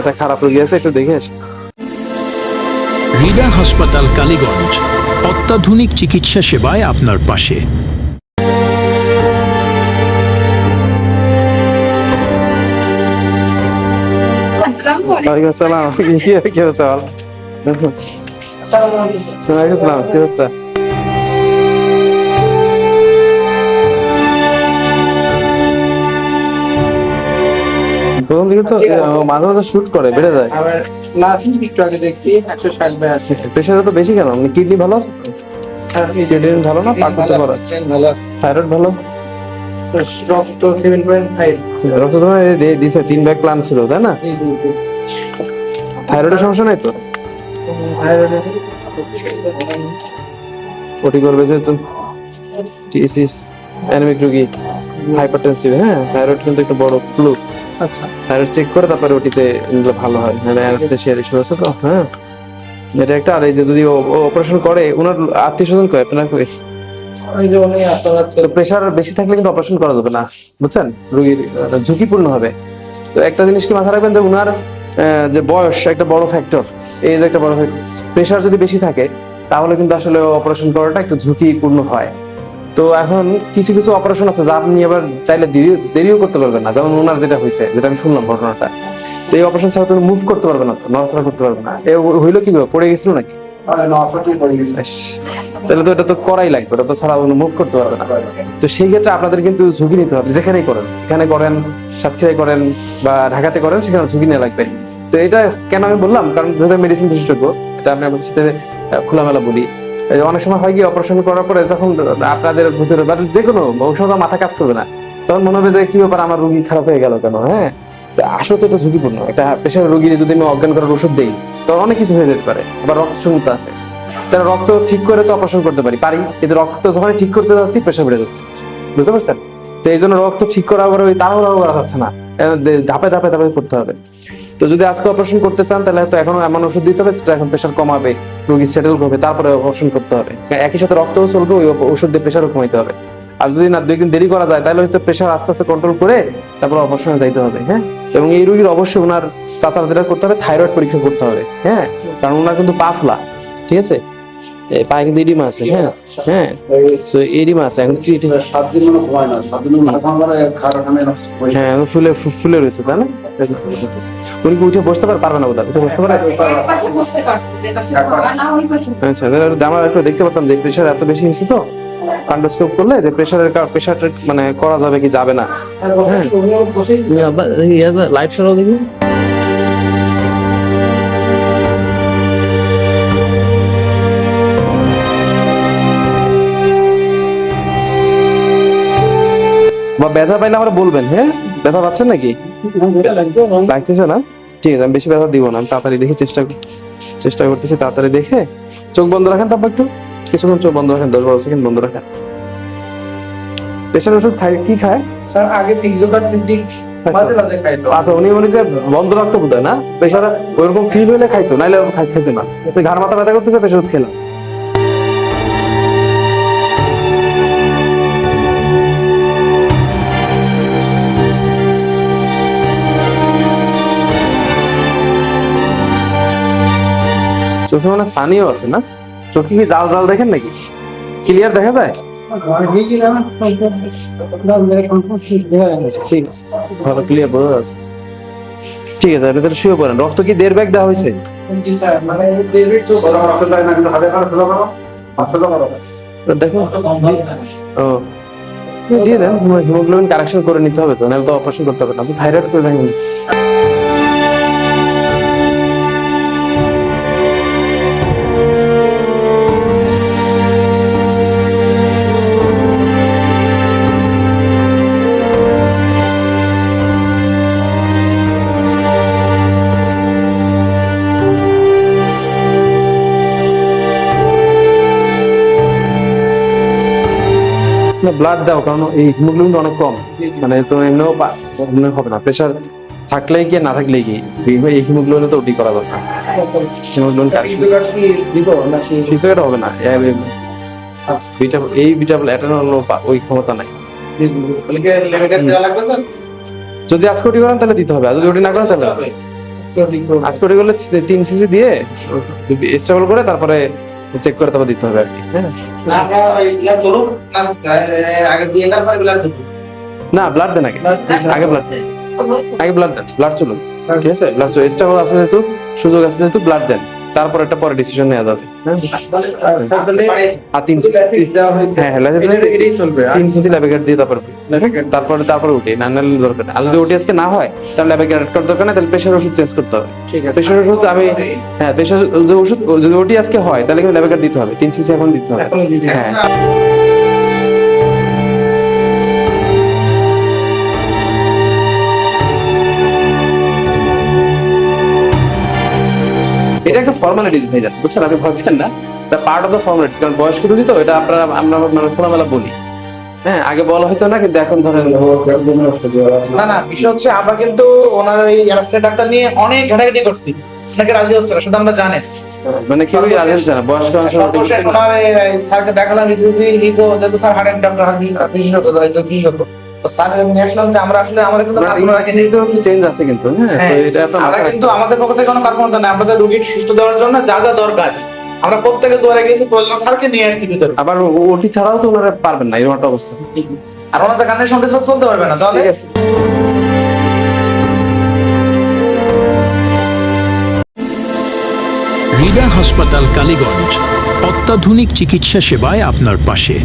এটা খারাপ রোগী আছে একটু দেখে আসি। হৃদয় হাসপাতাল কালীগঞ্জ। অত্যাধুনিক চিকিৎসা সেবায় আপনার পাশে। ওয়ালাইকুম আসসালাম। কি অবস্থা? বল ওয়ালাইকুম আসসালাম। কি অবস্থা? তখন দিকে তো মাঝে মাঝে শুট করে বেড়ে যায়। আবার লাস্ট একটু আগে দেখছি একশো ষাট আছে। প্রেশারটা তো বেশি কেন? কিডনি ভালো আছে কিডনি ভালো না? পাক করতে পারে থাইরয়েড ভালো রক্ত সেভেন পয়েন্ট ফাইভ রক্ত তোমার দিছে তিন ব্যাগ প্ল্যান ছিল তাই না? থাইরয়েডের সমস্যা নাই তো? ওটি করবে যেহেতু টিএসিস অ্যানিমিক রোগী হাইপারটেনসিভ হ্যাঁ? থাইরয়েড কিন্তু একটা বড় ক্লু আচ্ছা। থাইরয়েড চেক করে তারপরে ওটিতে নিলে ভালো হয়। অ্যানাস্থেশিয়ার ইস্যু আছে তো? হ্যাঁ? এটা একটা আর এই যে যদি অপারেশন করে ওনার আত্মীয় স্বজন কয়? আপনার কই? যে তো প্রেশার বেশি থাকলে কিন্তু অপারেশন করা যাবে না বুঝছেন? রোগীর ঝুঁকিপূর্ণ হবে। তো একটা জিনিস কি মাথায় রাখবেন যে উনার আহ, যে বয়স একটা বড় ফ্যাক্টর এজ একটা বড় ফ্যাক্টর প্রেশার যদি বেশি থাকে তাহলে কিন্তু আসলে অপারেশন করাটা একটু ঝুঁকিপূর্ণ হয়। তো এখন কিছু কিছু অপারেশন আছে যা আপনি আবার চাইলে দেরিও করতে পারবেন না। যেমন ওনার যেটা হয়েছে যেটা আমি শুনলাম ঘটনাটা। তো এই অপারেশন ছাড়া তুমি মুভ করতে পারবে না তো নড়াচড়া করতে পারবে না। এ হইল কীভাবে পড়ে গেছিল নাকি? তাহলে তো এটা তো করাই লাগবে ওটা তো ছাড়া মুভ করতে পারবে না। তো সেই ক্ষেত্রে আপনাদের কিন্তু ঝুঁকি নিতে হবে যেখানেই করেন। এখানে করেন সাতক্ষীরায় করেন বা ঢাকাতে করেন সেখানে ঝুঁকি নেওয়া লাগবে। তো এটা কেন আমি বললাম? কারণ যেহেতু মেডিসিন বিশেষজ্ঞ এটা আমি আপনাদের সাথে খোলামেলা বলি। অনেক সময় হয় কি অপারেশন করার পরে যখন আপনাদের ভিতরে বা যে কোনো ঔষধ মাথা কাজ করবে না, তখন মনে হবে যে কি ব্যাপার, আমার রুগী খারাপ হয়ে গেল কেন হ্যাঁ? আসলে তো এটা ঝুঁকিপূর্ণ। একটা প্রেশার রোগীর যদি আমি অজ্ঞান করার ওষুধ দিই, তখন অনেক কিছু হয়ে যেতে পারে। আবার রক্ত শূন্যতা আছে। তাহলে রক্ত ঠিক করে তো অপারেশন করতে পারি পারি। কিন্তু রক্ত যখন ঠিক করতে যাচ্ছি প্রেশার বেড়ে যাচ্ছে। বুঝতে পারছেন? তো এই জন্য রক্ত ঠিক করা আবার ওই তাড়াহুড়া করা যাচ্ছে না। ধাপে ধাপে ধাপে করতে হবে। তো যদি আজকে অপারেশন করতে চান, তাহলে হয়তো এখন এমন ওষুধ দিতে হবে যেটা এখন প্রেশার কমাবে, রোগী সেটেল করবে, তারপরে অপারেশন করতে হবে। একই সাথে রক্তও চলবে, ওই ওষুধ দিয়ে প্রেশারও কমাইতে হবে। আর যদি না দুই দিন দেরি করা যায়, তাহলে হয়তো প্রেশার আস্তে আস্তে কন্ট্রোল করে তারপর অপারেশনে যাইতে হবে হ্যাঁ? এবং এই রোগীর অবশ্যই ওনার চাচার যেটা করতে হবে থাইরয়েড পরীক্ষা করতে হবে হ্যাঁ? কারণ ওনার কিন্তু পাফলা ঠিক আছে? পায়ে কিন্তু এডিমা আছে হ্যাঁ? হ্যাঁ? সো এডিমা আছে এখন হ্যাঁ ফুলে ফুলে রয়েছে তাই না? উনি কি উঠে বসতে পারে পারবে না বোধহয়? উঠে বসতে পারে? এক পাশে বসতে পারছি, যে পাশে বাবা না, ওই পাশে আচ্ছা তাহলে আমরা একটু দেখতে পারতাম যে প্রেশার এত বেশি হয়েছে তো। কান্ডোস্কোপ করলে যে প্রেশারের প্রেশারটা মানে করা যাবে কি যাবে না। বসেই লাইট সরাও দেখি। বা ব্যথা পাইলে আমরা বলবেন হ্যাঁ? ব্যথা পাচ্ছেন নাকি? লাগতেছে না? ঠিক আছে আমি বেশি ব্যথা দিব না আমি তাড়াতাড়ি দেখে চেষ্টা চেষ্টা করতেছি তাড়াতাড়ি দেখে। চোখ বন্ধ রাখেন তারপর একটু। কিছুক্ষণ চোখ বন্ধ রাখেন দশ বারো সেকেন্ড বন্ধ রাখেন। প্রেশার ওষুধ খায় কি খায়? স্যার আগে ফিজিওথেরাপিটিক মাঝে মাঝে খাইতো আচ্ছা উনি উনি যে বন্ধ রাখতে বোধ না? প্রেশার ওইরকম ফিল হলে খাইতো নাইলে খাই- খাইতো না। ঘাড় মাথা ব্যথা করতেছে প্রেশার ওষুধ খেলাম। চোখে মানে সানিও আছে না? চোখে কি জাল জাল দেখেন নাকি? ক্লিয়ার দেখা যায়? ঠিক আছে। ভালো ক্লিয়ার বোঝা যাচ্ছে। ঠিক আছে আপনি তাহলে শুয়ে পড়েন। রক্ত কি দেড় ব্যাগ দেওয়া হয়েছে? তো দেখো। ও। দিয়ে দেন হিমোগ্লোবিন কারেকশন করে নিতে হবে তো, নাহলে তো অপারেশন করতে হবে না। আপনি থাইরয়েড করে দেখেন ব্লাড দাও কারণ এই হিমোগ্লোবিন অনেক কম। মানে তো এমনিও এমনি হবে না। প্রেশার থাকলেই কি না থাকলেই কি? এই- হিমোগ্লোবিন তো ওটি করা দরকার। হিমোগ্লোবিন কারেকশন হবে না। বিটা এই বিটা অ্যাটেনল ওই ক্ষমতা নাই। যদি আজকে ওটি করেন তাহলে দিতে হবে। আর যদি ওটি না করেন তাহলে। আজকে করলে তিন সিসি দিয়ে স্টেবল করে তারপরে চেক করে তারপর দিতে হবে আর কি হ্যাঁ? না, ব্লাড চলুক না ব্লাড দেন আগে। আগে ব্লাড আগে ব্লাড দেন ব্লাড চলুন ঠিক আছে? ব্লাড চলুন স্টেবল আছে যেহেতু সুযোগ আছে যেহেতু ব্লাড দেন। তারপর একটা পরে ডিসিশন নেওয়া যাবে। আচ্ছা, আর তিন। হ্যাঁ, হ্যাঁ, তিন সিসি ল্যাবে দিয়ে তারপর তারপরে তারপরে উঠি না নাহলে দরকার আর যদি ওটি আজকে না হয় তাহলে ল্যাবে গ্যারেট করার দরকার তাহলে প্রেশার ওষুধ চেঞ্জ করতে হবে। ঠিক আছে। প্রেশার ওষুধ আমি হ্যাঁ প্রেশার ওষুধ যদি ওটি আজকে হয় তাহলে কিন্তু ল্যাবে দিতে হবে। তিন সিসি এখন দিতে হবে। হ্যাঁ। এটা একটা ফর্মালিটিস ভাই জান বুঝছেন? আপনি ভাববেন না? এটা পার্ট অফ দ্য ফর্মালিটিস কারণ বয়স্ক রোগী তো এটা আপনারা আমরা মানে খোলামেলা বলি। হ্যাঁ আগে বলা হয়তো না কিন্তু এখন ধরেন না না বিষয় হচ্ছে আমরা কিন্তু ওনার এই অ্যানাস্থেটিক ডাক্তার নিয়ে অনেক ঘাটাঘাটি করছি। ওনাকে রাজি হচ্ছে না শুধু আমরা জানেন। মানে কেউই আগে জানা বয়স্ক মানুষ সর্বশেষ ওনার স্যারকে দেখালাম ইসিজি ইকো যেহেতু স্যার হার্ট ডক্টর বিশেষজ্ঞ বিশেষজ্ঞ। তো স্যার নিয়ে আসলাম যে আমরা আসলে আমাদের কিন্তু চেঞ্জ আছে কিন্তু হ্যাঁ হ্যাঁ, এটা আপনার আমরা কিন্তু আমাদের পক্ষ থেকে কোনো কার্পণ্য নেই আমাদের রোগীর সুস্থ দেওয়ার জন্য যা যা দরকার। আমরা প্রত্যেকে দুয়ারে গেছি প্রয়োজন স্যারকে নিয়ে আসছি ভিতরে। আবার ওটি ছাড়াও তো ওনারা পারবেন না এরকম একটা অবস্থা। আর ওনাদের কানের সঙ্গে চলতে পারবে না তাহলে? ঠিক আছে। হৃদয় হাসপাতাল কালীগঞ্জ অত্যাধুনিক চিকিৎসা সেবায় আপনার পাশে।